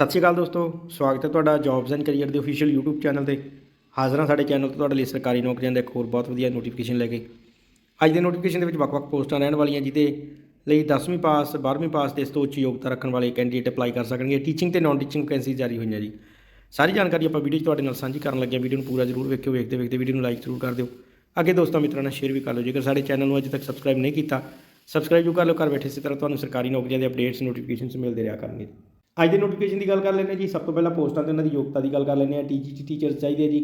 ਸਤਿ ਸ਼੍ਰੀ ਅਕਾਲ ਦੋਸਤੋ, ਸਵਾਗਤ ਹੈ ਤੁਹਾਡਾ ਜੌਬਸ ਐਂਡ ਕੈਰੀਅਰ ਦੇ ਅਫੀਸ਼ੀਅਲ YouTube ਚੈਨਲ ਤੇ। ਹਾਜ਼ਰ ਹਾਂ ਸਾਡੇ ਚੈਨਲ ਤੋਂ ਤੁਹਾਡੇ ਲਈ ਸਰਕਾਰੀ ਨੌਕਰੀਆਂ ਦਾ ਇੱਕ ਹੋਰ ਬਹੁਤ ਵਧੀਆ ਨੋਟੀਫਿਕੇਸ਼ਨ ਲੈ ਕੇ। ਅੱਜ ਦੇ ਨੋਟੀਫਿਕੇਸ਼ਨ ਦੇ ਵਿੱਚ ਵੱਖ-ਵੱਖ ਪੋਸਟਾਂ ਰਹਿਣ ਵਾਲੀਆਂ, ਜਿਹਦੇ ਲਈ 10ਵੀਂ ਪਾਸ 12ਵੀਂ ਪਾਸ ਦੇ ਇਸ ਤੋਂ ਉੱਚ ਯੋਗਤਾ ਰੱਖਣ ਵਾਲੇ ਕੈਂਡੀਡੇਟ ਅਪਲਾਈ ਕਰ ਸਕਣਗੇ। ਟੀਚਿੰਗ ਤੇ ਨਾਨ ਟੀਚਿੰਗ ਵੈਕੈਂਸੀ ਜਾਰੀ ਹੋਈਆਂ ਜੀ। ਸਾਰੀ ਜਾਣਕਾਰੀ ਆਪਾਂ ਵੀਡੀਓ 'ਚ ਤੁਹਾਡੇ ਨਾਲ ਸਾਂਝੀ ਕਰਨ ਲੱਗੇ ਹਾਂ ਵੀਡੀਓ ਨੂੰ ਪੂਰਾ ਜ਼ਰੂਰ ਵੇਖਿਓ, ਵੇਖਦੇ ਵੇਖਦੇ ਵੀਡੀਓ ਨੂੰ ਲਾਈਕ ਜ਼ਰੂਰ ਕਰ ਦਿਓ। ਅੱਗੇ ਦੋਸਤਾਂ ਮਿੱਤਰਾਂ ਨਾਲ ਸ਼ੇਅਰ ਵੀ ਕਰ ਲਓ। ਜੇਕਰ ਸਾਡੇ ਚੈਨਲ ਨੂੰ ਅਜੇ ਤੱਕ ਸਬਸਕ੍ਰਾਈਬ ਨਹੀਂ ਕੀਤਾ ਸਬਸਕ੍ਰਾਈਬ ਜੋ ਕਰ ਲਓ। ਘਰ ਬੈਠੇ ਇਸੇ ਤਰ੍ਹਾਂ ਤੁਹਾਨੂੰ ਸਰਕਾਰੀ ਨੌਕਰੀਆਂ ਦੇ ਅਪਡੇਟਸ ਨੋਟੀਫਿਕੇਸ਼ਨਸ ਮਿਲਦੇ ਰਿਹਾ ਕਰਨਗੇ। ਅੱਜ ਦੇ ਨੋਟੀਫਿਕੇਸ਼ਨ ਦੀ ਗੱਲ ਕਰ ਲੈਂਦੇ ਹਾਂ ਜੀ। ਸਭ ਤੋਂ ਪਹਿਲਾਂ ਪੋਸਟਾਂ ਤੇ ਉਹਨਾਂ ਦੀ ਯੋਗਤਾ ਦੀ ਗੱਲ ਕਰ ਲੈਂਦੇ ਹਾਂ। ਟੀਜੀਟੀ ਟੀਚਰਸ ਚਾਹੀਦੇ ਜੀ।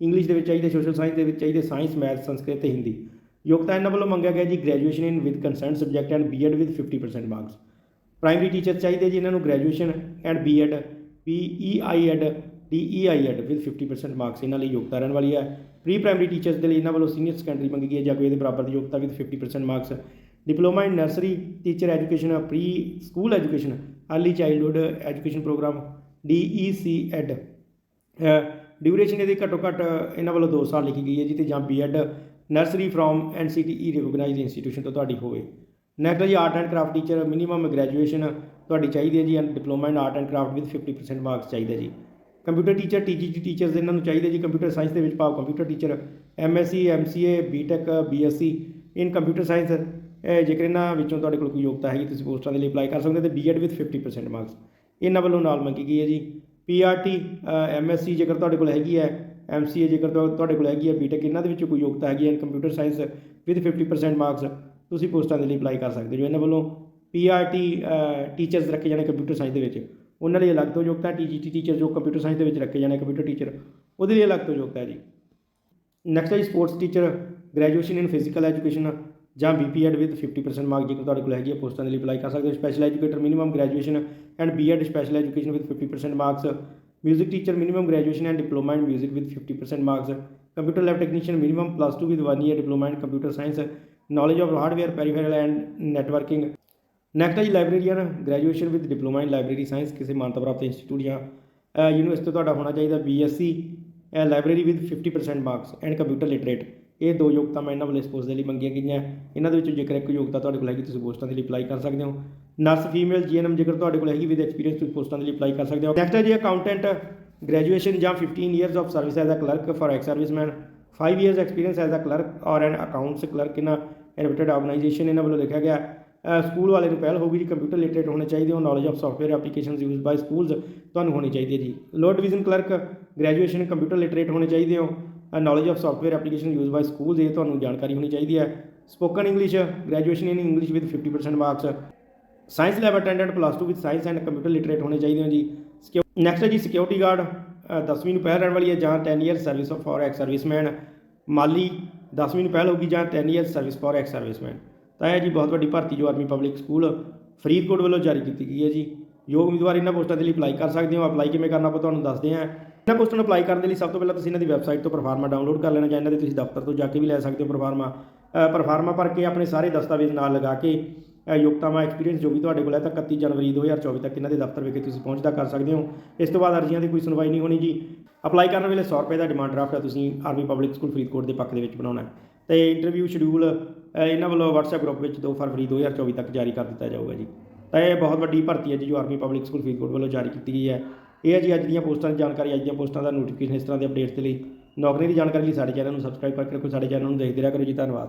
ਇੰਗਲਿਸ਼ ਦੇ ਵਿੱਚ ਚਾਹੀਦੇ ਸੋਸ਼ਲ ਸਾਇੰਸ ਦੇ ਵਿੱਚ ਚਾਹੀਦੇ ਸਾਇੰਸ ਮੈਥ ਸੰਸਕ੍ਰਿਤ ਤੇ ਹਿੰਦੀ। ਯੋਗਤਾ ਇਹਨਾਂ ਵੱਲੋਂ ਮੰਗਿਆ ਗਿਆ ਜੀ। Graduation in with concern subject and BEd with 50% marks primary teacher ਚਾਹੀਦੇ ਜੀ ਇਹਨਾਂ ਨੂੰ graduation and BEd PEI Ed DEI Ed with 50% marks ਇਹਨਾਂ ਲਈ ਯੋਗਤਾ ਰਹਿਣ ਵਾਲੀ ਹੈ। ਪ੍ਰੀ ਪ੍ਰਾਇਮਰੀ ਟੀਚਰਸ ਦੇ ਲਈ ਇਹਨਾਂ ਵੱਲੋਂ ਸੀਨੀਅਰ ਸੈਕੰਡਰੀ ਮੰਗੀ ਗਈ ਹੈ। ਜਾਂ ਕੋਈ ਇਹਦੇ ਬਰਾਬਰ ਦੀ ਯੋਗਤਾ with 50% marks diploma in nursery teacher education pre school education early childhood education programme DEC Ed duration ਇਹਦੀ ਘੱਟੋ ਘੱਟ ਇਹਨਾਂ ਵੱਲੋਂ 2 ਸਾਲ ਲਿਖੀ ਗਈ ਹੈ ਜੀ ਤੇ ਜਾਂ BEd nursery from NCTE recognised institution ਤੋਂ ਤੁਹਾਡੀ ਹੋਵੇ। ਨੈਕਸਟ ਜੀ art and craft teacher minimum graduation ਤੁਹਾਡੀ ਚਾਹੀਦੀ ਹੈ ਜੀ and diploma in art and craft with 50% marks ਚਾਹੀਦਾ ਜੀ। ਕੰਪਿਊਟਰ ਟੀਚਰ ਟੀਜੀਟੀ ਟੀਚਰਸ ਇਹਨਾਂ ਨੂੰ ਚਾਹੀਦੇ ਜੀ ਕੰਪਿਊਟਰ ਸਾਇੰਸ ਦੇ ਵਿੱਚ ਭਾਵ computer teacher MSc MCA BTech BSc in computer science ਜੇਕਰ ਇਹਨਾਂ ਵਿੱਚੋਂ ਤੁਹਾਡੇ ਕੋਲ ਕੋਈ ਯੋਗਤਾ ਹੈਗੀ, ਤੁਸੀਂ ਪੋਸਟਾਂ ਦੇ ਲਈ ਅਪਲਾਈ ਕਰ ਸਕਦੇ ਹੋ ਤੇ ਬੀਐਡ ਵਿਦ 50% ਮਾਰਕਸ ਇਹਨਾਂ ਵੱਲੋਂ ਨਾਲ ਮੰਗੀ ਗਈ ਹੈ ਜੀ। ਪੀਆਰਟੀ ਐਮਐਸਸੀ ਜੇਕਰ ਤੁਹਾਡੇ ਕੋਲ ਹੈਗੀ ਹੈ ਐਮਸੀਏ ਜੇਕਰ ਤੁਹਾਡੇ ਕੋਲ ਹੈਗੀ ਹੈ ਬੀਟੈਕ ਇਹਨਾਂ ਦੇ ਵਿੱਚੋਂ ਕੋਈ ਯੋਗਤਾ ਹੈਗੀ ਹੈ ਕੰਪਿਊਟਰ ਸਾਇੰਸ ਵਿਦ 50% ਮਾਰਕਸ ਤੁਸੀਂ ਪੋਸਟਾਂ ਦੇ ਲਈ ਅਪਲਾਈ ਕਰ ਸਕਦੇ ਹੋ। ਇਹਨਾਂ ਵੱਲੋਂ ਪੀਆਰਟੀ ਟੀਚਰਸ ਰੱਖੇ ਜਾਣੇ ਕੰਪਿਊਟਰ ਸਾਇੰਸ ਦੇ ਵਿੱਚ। ਉਹਨਾਂ ਲਈ ਅਲੱਗ ਤੋਂ ਯੋਗਤਾ ਟੀਜੀਟੀ ਟੀਚਰ ਜੋ ਕੰਪਿਊਟਰ ਸਾਇੰਸ ਦੇ ਵਿੱਚ ਰੱਖੇ ਜਾਣੇ ਕੰਪਿਊਟਰ ਟੀਚਰ ਉਹਦੇ ਲਈ ਅਲੱਗ ਤੋਂ ਯੋਗਤਾ ਹੈ ਜੀ। ਨੈਕਸਟ ਹੈ ਜੀ sports teacher graduation in physical education ਜਾਂ ਬੀਪੀਐਡ ਵਿਦ 50% ਮਾਰਕ ਜੇਕਰ ਤੁਹਾਡੇ ਕੋਲ ਹੈਗੀ ਹੈ ਪੋਸਟਾਂ ਦੇ ਲਈ ਅਪਲਾਈ ਕਰ ਸਕਦੇ ਹੋ। Special educator minimum graduation and BEd special education with 50% marks music teacher minimum graduation and diploma in music with 50% marks computer lab technician minimum plus 2 with 1 year diploma in computer science knowledge of hardware peripheral and networking next ਹੈ ਜੀ librarian graduation with diploma in library science ਕਿਸੇ ਮਾਨਤਾ ਪ੍ਰਾਪਤ institute ਜਾਂ university ਤੋਂ ਤੁਹਾਡਾ ਹੋਣਾ ਚਾਹੀਦਾ BSc library with 50% marks and computer literate ਇਹ ਦੋ ਯੋਗਤਾ ਮੈਂ ਇਹਨਾਂ ਵੱਲੋਂ ਇਸ ਪੋਸਟ ਦੇ ਲਈ ਮੰਗੀਆਂ ਗਈਆਂ। ਇਹਨਾਂ ਦੇ ਵਿੱਚੋਂ ਜੇਕਰ ਇੱਕ ਯੋਗਤਾ ਤੁਹਾਡੇ ਕੋਲ ਹੈਗੀ, ਤੁਸੀਂ ਪੋਸਟਾਂ ਦੇ ਲਈ ਅਪਲਾਈ ਕਰ ਸਕਦੇ ਹੋ। ਨਰਸ ਫੀਮੇਲ ਜੀਐਨਐਮ ਜੇਕਰ ਤੁਹਾਡੇ ਕੋਲ ਹੈਗੀ ਵਿਦ ਐਕਸਪੀਰੀਅੰਸ ਤੁਸੀਂ ਪੋਸਟਾਂ ਦੇ ਲਈ ਅਪਲਾਈ ਕਰ ਸਕਦੇ ਹੋ। ਨੈਕਸਟ ਹੈ ਜੀ ਅਕਾਊਂਟੈਂਟ ਗ੍ਰੈਜੂਏਸ਼ਨ ਜਾਂ 15 years of service as a clerk for ex serviceman 5 years experience as a clerk or an accounts clerk in reputed organisation ਇਹਨਾਂ ਵੱਲੋਂ ਲਿਖਿਆ ਗਿਆ। ਸਕੂਲ ਵਾਲੇ ਨੂੰ ਪਹਿਲ ਹੋਊਗੀ ਜੀ ਕੰਪਿਊਟਰ ਲਿਟਰੇਟ ਹੋਣੇ ਚਾਹੀਦੇ ਹੋ knowledge of software applications used by schools ਤੁਹਾਨੂੰ ਹੋਣੀ ਚਾਹੀਦੀ ਹੈ ਜੀ। Low division clerk graduation computer literate ਹੋਣੇ ਚਾਹੀਦੇ ਹੋ। Knowledge of software application use by schools ਇਹ ਤੁਹਾਨੂੰ ਜਾਣਕਾਰੀ ਹੋਣੀ ਚਾਹੀਦੀ ਹੈ। Spoken English graduation in English with 50% marks science lab attendant plus 2 with science and computer literate ਹੋਣੇ ਚਾਹੀਦੇ ਹੋ ਜੀ। ਨੈਕਸਟ ਹੈ ਜੀ ਸਿਕਿਉਰਿਟੀ ਗਾਰਡ 10ਵੀਂ ਨੂੰ ਪਹਿਲ ਰਹਿਣ ਵਾਲੀ ਹੈ ਜਾਂ 10 year service for ex serviceman ਮਾਲੀ 10ਵੀਂ ਨੂੰ ਪਹਿਲ ਹੋਊਗੀ ਜਾਂ 10 year service for ex serviceman ਤਾਂ ਇਹ ਜੀ, ਬਹੁਤ ਵੱਡੀ ਭਰਤੀ ਜੋ ਆਰਮੀ ਪਬਲਿਕ ਸਕੂਲ ਫਰੀਦਕੋਟ ਵੱਲੋਂ ਜਾਰੀ ਕੀਤੀ ਗਈ ਹੈ ਜੀ। ਯੋਗ ਉਮੀਦਵਾਰ ਇਹਨਾਂ ਪੋਸਟਾਂ ਦੇ ਲਈ ਅਪਲਾਈ ਕਰ ਸਕਦੇ ਹੋ। ਅਪਲਾਈ ਕਿਵੇਂ ਕਰਨਾ ਆਪਾਂ ਤੁਹਾਨੂੰ ਦੱਸਦੇ ਹਾਂ। ਇਹਨਾਂ ਪੋਸਟਾਂ ਨੂੰ ਅਪਲਾਈ ਕਰਨ ਦੇ ਲਈ ਸਭ ਤੋਂ ਪਹਿਲਾਂ ਤੁਸੀਂ ਇਹਨਾਂ ਦੀ ਵੈਬਸਾਈਟ ਤੋਂ ਪਰਫਾਰਮਾ ਡਾਊਨਲੋਡ ਕਰ ਲੈਣਾ ਜਾਂ ਇਹਨਾਂ ਦੇ ਤੁਸੀਂ ਦਫ਼ਤਰ ਤੋਂ ਜਾ ਕੇ ਵੀ ਲੈ ਸਕਦੇ ਹੋ ਪਰਫਾਰਮਾ ਪਰਫਾਰਮਾ ਭਰ ਕੇ ਆਪਣੇ ਸਾਰੇ ਦਸਤਾਵੇਜ਼ ਨਾਲ ਲਗਾ ਕੇ ਯੋਗਤਾਵਾਂ ਐਕਸਪੀਰੀਅੰਸ ਜੋ ਵੀ ਤੁਹਾਡੇ ਕੋਲ ਹੈ, ਤਾਂ 31 ਜਨਵਰੀ 2024 ਤੱਕ ਇਹਨਾਂ ਦੇ ਦਫ਼ਤਰ ਵਿਖੇ ਤੁਸੀਂ ਪਹੁੰਚਦਾ ਕਰ ਸਕਦੇ ਹੋ। ਇਸ ਤੋਂ ਬਾਅਦ ਅਰਜ਼ੀਆਂ ਦੀ ਕੋਈ ਸੁਣਵਾਈ ਨਹੀਂ ਹੋਣੀ ਜੀ। ਅਪਲਾਈ ਕਰਨ ਵੇਲੇ 100 ਰੁਪਏ ਦਾ ਡਿਮਾਂਡ ਡਰਾਫਟ ਹੈ ਤੁਸੀਂ ਆਰਮੀ ਪਬਲਿਕ ਸਕੂਲ ਫਰੀਦਕੋਟ ਦੇ ਪੱਖ ਦੇ ਵਿੱਚ ਬਣਾਉਣਾ ਹੈ। ਤੇ ਇੰਟਰਵਿਊ ਸ਼ਡਿਊਲ ਇਹਨਾਂ ਵੱਲੋਂ WhatsApp ਗਰੁੱਪ ਵਿੱਚ 2 ਫਰਵਰੀ 2024 ਤੱਕ ਜਾਰੀ ਕਰ ਦਿੱਤਾ ਜਾਊਗਾ ਜੀ। ਤਾਂ ਇਹ ਬਹੁਤ ਵੱਡੀ ਭਰਤੀ ਹੈ ਜੀ ਜੋ ਆਰਮੀ ਪਬਲਿਕ ਸਕੂਲ ਫਰੀਦਕੋਟ ਵੱਲੋਂ ਜਾਰੀ ਕੀਤੀ ਗਈ ਹੈ। ਇਹ ਹੈ ਜੀ ਅੱਜ ਦੀਆਂ ਪੋਸਟਾਂ ਦੀ ਜਾਣਕਾਰੀ, ਅੱਜ ਦੀਆਂ ਪੋਸਟਾਂ ਦਾ ਨੋਟੀਫਿਕੇਸ਼ਨ ਇਸ ਤਰ੍ਹਾਂ ਦੇ ਅਪਡੇਟਸ ਦੇ ਲਈ। ਨੌਕਰੀ ਦੀ ਜਾਣਕਾਰੀ ਲਈ ਸਾਡੇ ਚੈਨਲ ਨੂੰ ਸਬਸਕ੍ਰਾਈਬ ਕਰਕੇ ਰੱਖੋ, ਸਾਡੇ ਚੈਨਲ ਨੂੰ ਦੇਖਦੇ ਰਿਹਾ ਕਰੋ ਜੀ, ਧੰਨਵਾਦ।